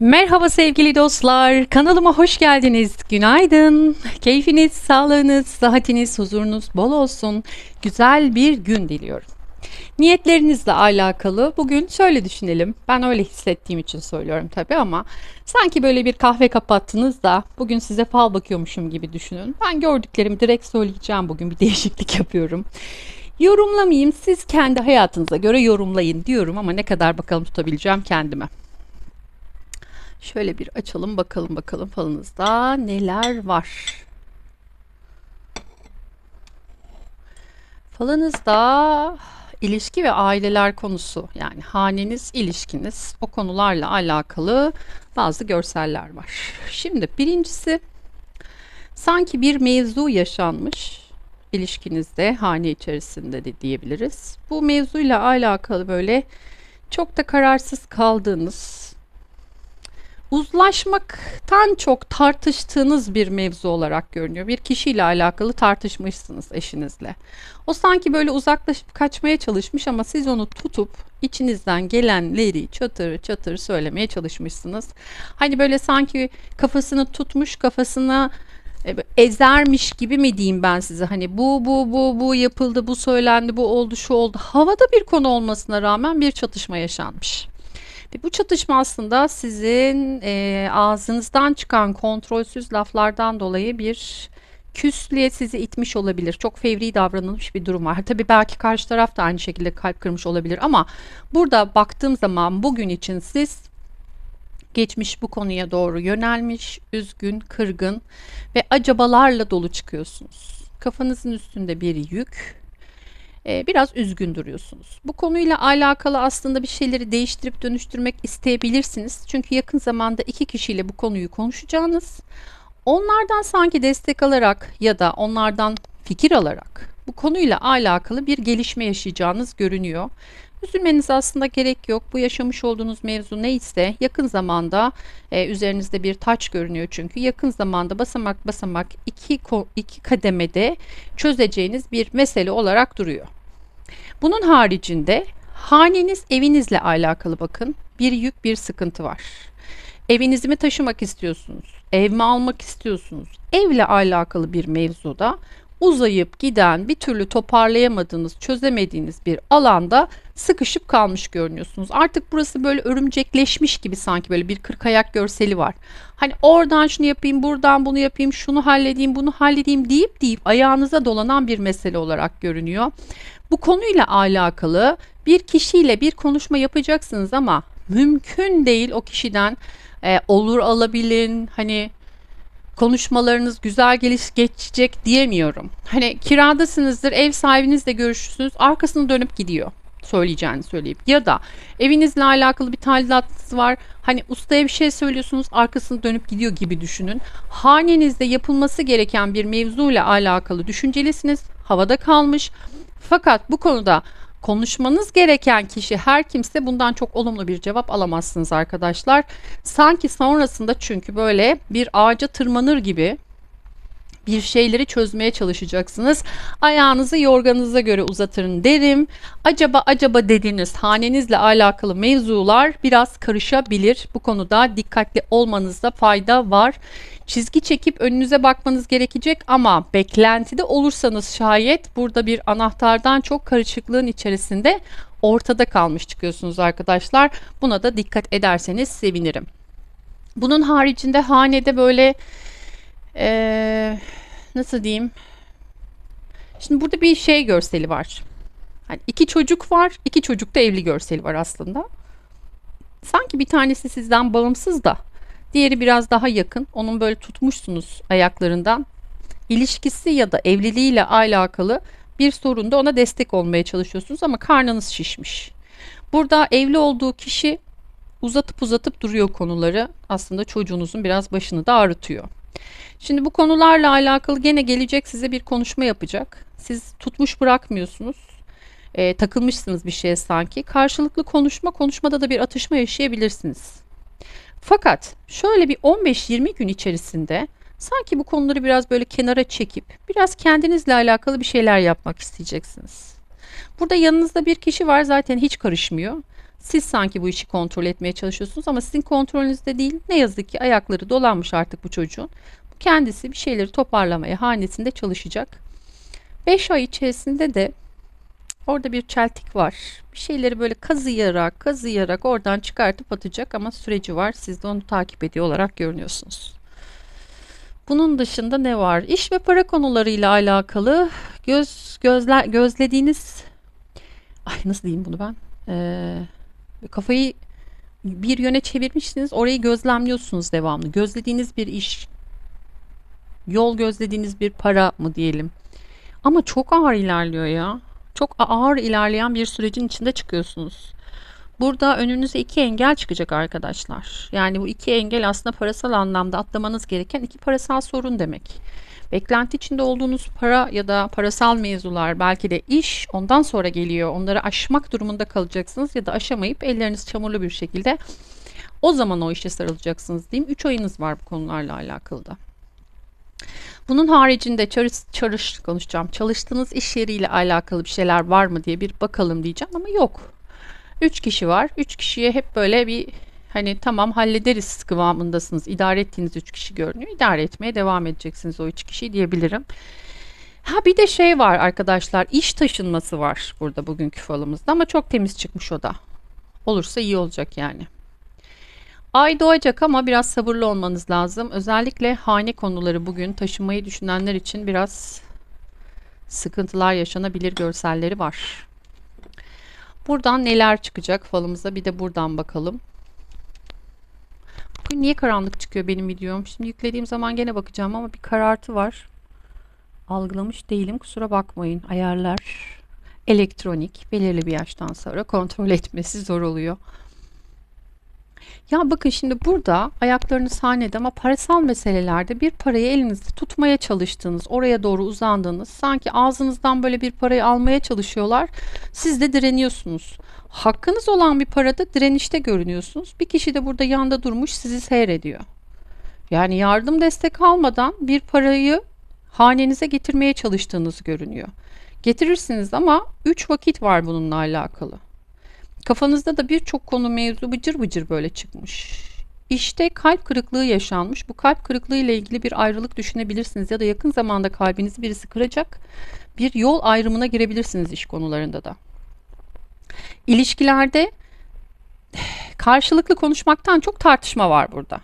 Merhaba sevgili dostlar. Kanalıma hoş geldiniz. Günaydın. Keyfiniz, sağlığınız, sıhhatiniz, huzurunuz bol olsun. Güzel bir gün diliyorum. Niyetlerinizle alakalı bugün şöyle düşünelim. Ben öyle hissettiğim için söylüyorum tabii ama sanki böyle bir kahve kapattınız da bugün size fal bakıyormuşum gibi düşünün. Ben gördüklerimi direkt söyleyeceğim bugün bir değişiklik yapıyorum. Yorumlamayayım siz kendi hayatınıza göre yorumlayın diyorum ama ne kadar bakalım tutabileceğim kendime. Şöyle bir açalım bakalım bakalım falınızda neler var. Falınızda ilişki ve aileler konusu yani haneniz, ilişkiniz o konularla alakalı bazı görseller var. Şimdi birincisi sanki bir mevzu yaşanmış ilişkinizde, hane içerisinde de diyebiliriz. Bu mevzuyla alakalı böyle çok da kararsız kaldığınız, uzlaşmaktan çok tartıştığınız bir mevzu olarak görünüyor. Bir kişiyle alakalı tartışmışsınız eşinizle. O sanki böyle uzaklaşıp kaçmaya çalışmış ama siz onu tutup içinizden gelenleri çatır çatır söylemeye çalışmışsınız. Hani böyle sanki kafasını tutmuş kafasına e, ezermiş gibi mi diyeyim ben size hani bu bu bu bu yapıldı bu söylendi bu oldu şu oldu havada bir konu olmasına rağmen bir çatışma yaşanmış. Ve bu çatışma aslında sizin e, ağzınızdan çıkan kontrolsüz laflardan dolayı bir küslüğe sizi itmiş olabilir. Çok fevri davranılmış bir durum var. Tabii belki karşı taraf da aynı şekilde kalp kırmış olabilir ama burada baktığım zaman bugün için siz geçmiş bu konuya doğru yönelmiş, üzgün, kırgın ve acabalarla dolu çıkıyorsunuz. Kafanızın üstünde bir yük, e, biraz üzgün duruyorsunuz. Bu konuyla alakalı aslında bir şeyleri değiştirip dönüştürmek isteyebilirsiniz. Çünkü yakın zamanda iki kişiyle bu konuyu konuşacağınız, onlardan sanki destek alarak ya da onlardan fikir alarak bu konuyla alakalı bir gelişme yaşayacağınız görünüyor. Üzülmeniz aslında gerek yok. Bu yaşamış olduğunuz mevzu neyse yakın zamanda e, üzerinizde bir taç görünüyor çünkü yakın zamanda basamak basamak iki, iki kademede çözeceğiniz bir mesele olarak duruyor. Bunun haricinde haneniz evinizle alakalı bakın bir yük bir sıkıntı var. Evinizi mi taşımak istiyorsunuz? Ev mi almak istiyorsunuz? Evle alakalı bir mevzuda uzayıp giden bir türlü toparlayamadığınız, çözemediğiniz bir alanda sıkışıp kalmış görünüyorsunuz. Artık burası böyle örümcekleşmiş gibi sanki böyle bir kırk ayak görseli var. Hani oradan şunu yapayım, buradan bunu yapayım, şunu halledeyim, bunu halledeyim deyip deyip ayağınıza dolanan bir mesele olarak görünüyor. Bu konuyla alakalı bir kişiyle bir konuşma yapacaksınız ama mümkün değil o kişiden e, olur alabilin hani konuşmalarınız güzel geliş geçecek diyemiyorum. Hani kiradasınızdır, ev sahibinizle görüşürsünüz, arkasını dönüp gidiyor söyleyeceğini söyleyip ya da evinizle alakalı bir talimatınız var. Hani ustaya bir şey söylüyorsunuz arkasını dönüp gidiyor gibi düşünün. Hanenizde yapılması gereken bir mevzuyla alakalı düşüncelisiniz. Havada kalmış. Fakat bu konuda konuşmanız gereken kişi her kimse bundan çok olumlu bir cevap alamazsınız arkadaşlar. Sanki sonrasında çünkü böyle bir ağaca tırmanır gibi bir şeyleri çözmeye çalışacaksınız. Ayağınızı yorganınıza göre uzatın derim. Acaba acaba dediğiniz hanenizle alakalı mevzular biraz karışabilir. Bu konuda dikkatli olmanızda fayda var. Çizgi çekip önünüze bakmanız gerekecek ama beklentide olursanız şayet burada bir anahtardan çok karışıklığın içerisinde ortada kalmış çıkıyorsunuz arkadaşlar. Buna da dikkat ederseniz sevinirim. Bunun haricinde hanede böyle ee, nasıl diyeyim? Şimdi burada bir şey görseli var. Hani iki çocuk var, iki çocuk da evli görseli var aslında. Sanki bir tanesi sizden bağımsız da diğeri biraz daha yakın. Onun böyle tutmuşsunuz ayaklarından. İlişkisi ya da evliliğiyle alakalı bir sorunda ona destek olmaya çalışıyorsunuz ama karnınız şişmiş. Burada evli olduğu kişi uzatıp uzatıp duruyor konuları. Aslında çocuğunuzun biraz başını da ağrıtıyor. Şimdi bu konularla alakalı gene gelecek size bir konuşma yapacak. Siz tutmuş bırakmıyorsunuz. E, takılmışsınız bir şeye sanki. Karşılıklı konuşma, konuşmada da bir atışma yaşayabilirsiniz. Fakat şöyle bir 15-20 gün içerisinde sanki bu konuları biraz böyle kenara çekip biraz kendinizle alakalı bir şeyler yapmak isteyeceksiniz. Burada yanınızda bir kişi var zaten hiç karışmıyor. Siz sanki bu işi kontrol etmeye çalışıyorsunuz ama sizin kontrolünüzde değil. Ne yazık ki ayakları dolanmış artık bu çocuğun. Kendisi bir şeyleri toparlamaya hanesinde çalışacak. 5 ay içerisinde de orada bir çeltik var. Bir şeyleri böyle kazıyarak kazıyarak oradan çıkartıp atacak ama süreci var. Siz de onu takip ediyor olarak görünüyorsunuz. Bunun dışında ne var? İş ve para konularıyla alakalı göz gözler gözlediğiniz ay nasıl diyeyim bunu ben? Ee, kafayı bir yöne çevirmişsiniz. Orayı gözlemliyorsunuz devamlı. Gözlediğiniz bir iş, yol gözlediğiniz bir para mı diyelim. Ama çok ağır ilerliyor ya. Çok ağır ilerleyen bir sürecin içinde çıkıyorsunuz. Burada önünüze iki engel çıkacak arkadaşlar. Yani bu iki engel aslında parasal anlamda atlamanız gereken iki parasal sorun demek. Beklenti içinde olduğunuz para ya da parasal mevzular belki de iş ondan sonra geliyor. Onları aşmak durumunda kalacaksınız ya da aşamayıp elleriniz çamurlu bir şekilde o zaman o işe sarılacaksınız diyeyim. 3 ayınız var bu konularla alakalı da. Bunun haricinde çalış, çalış konuşacağım. Çalıştığınız iş yeriyle alakalı bir şeyler var mı diye bir bakalım diyeceğim ama yok. 3 kişi var. 3 kişiye hep böyle bir hani tamam hallederiz kıvamındasınız. İdare ettiğiniz 3 kişi görünüyor. İdare etmeye devam edeceksiniz o 3 kişiyi diyebilirim. Ha bir de şey var arkadaşlar. iş taşınması var burada bugünkü falımızda ama çok temiz çıkmış o da. Olursa iyi olacak yani. Ay doğacak ama biraz sabırlı olmanız lazım. Özellikle hane konuları bugün taşınmayı düşünenler için biraz sıkıntılar yaşanabilir görselleri var. Buradan neler çıkacak falımıza bir de buradan bakalım. Bugün niye karanlık çıkıyor benim videom? Şimdi yüklediğim zaman gene bakacağım ama bir karartı var. Algılamış değilim kusura bakmayın. Ayarlar elektronik belirli bir yaştan sonra kontrol etmesi zor oluyor. Ya bakın şimdi burada ayaklarınız sahnede ama parasal meselelerde bir parayı elinizde tutmaya çalıştığınız, oraya doğru uzandığınız, sanki ağzınızdan böyle bir parayı almaya çalışıyorlar. Siz de direniyorsunuz. Hakkınız olan bir parada direnişte görünüyorsunuz. Bir kişi de burada yanda durmuş sizi seyrediyor. Yani yardım destek almadan bir parayı hanenize getirmeye çalıştığınız görünüyor. Getirirsiniz ama 3 vakit var bununla alakalı. Kafanızda da birçok konu mevzu bıcır bıcır böyle çıkmış. İşte kalp kırıklığı yaşanmış. Bu kalp kırıklığı ile ilgili bir ayrılık düşünebilirsiniz ya da yakın zamanda kalbinizi birisi kıracak. Bir yol ayrımına girebilirsiniz iş konularında da. İlişkilerde karşılıklı konuşmaktan çok tartışma var burada.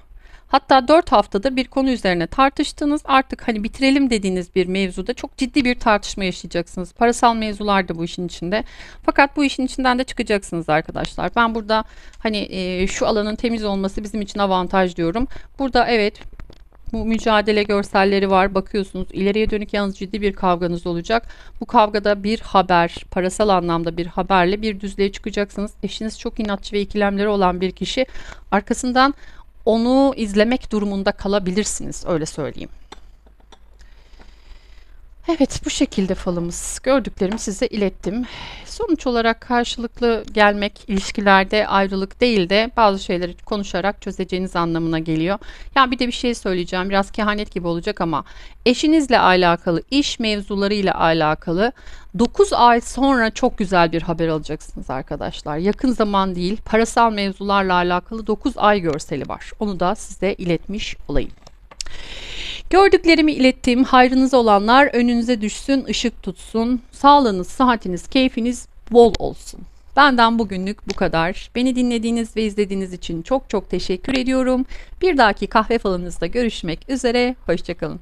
Hatta 4 haftada bir konu üzerine tartıştınız. Artık hani bitirelim dediğiniz bir mevzuda çok ciddi bir tartışma yaşayacaksınız. Parasal mevzular da bu işin içinde. Fakat bu işin içinden de çıkacaksınız arkadaşlar. Ben burada hani e, şu alanın temiz olması bizim için avantaj diyorum. Burada evet bu mücadele görselleri var. Bakıyorsunuz ileriye dönük yalnız ciddi bir kavganız olacak. Bu kavgada bir haber, parasal anlamda bir haberle bir düzlüğe çıkacaksınız. Eşiniz çok inatçı ve ikilemleri olan bir kişi. Arkasından onu izlemek durumunda kalabilirsiniz öyle söyleyeyim. Evet bu şekilde falımız. Gördüklerimi size ilettim. Sonuç olarak karşılıklı gelmek ilişkilerde ayrılık değil de bazı şeyleri konuşarak çözeceğiniz anlamına geliyor. Ya bir de bir şey söyleyeceğim. Biraz kehanet gibi olacak ama eşinizle alakalı, iş mevzularıyla alakalı 9 ay sonra çok güzel bir haber alacaksınız arkadaşlar. Yakın zaman değil, parasal mevzularla alakalı 9 ay görseli var. Onu da size iletmiş olayım. Gördüklerimi ilettiğim hayrınız olanlar önünüze düşsün, ışık tutsun. Sağlığınız, sıhhatiniz, keyfiniz bol olsun. Benden bugünlük bu kadar. Beni dinlediğiniz ve izlediğiniz için çok çok teşekkür ediyorum. Bir dahaki kahve falınızda görüşmek üzere. Hoşçakalın.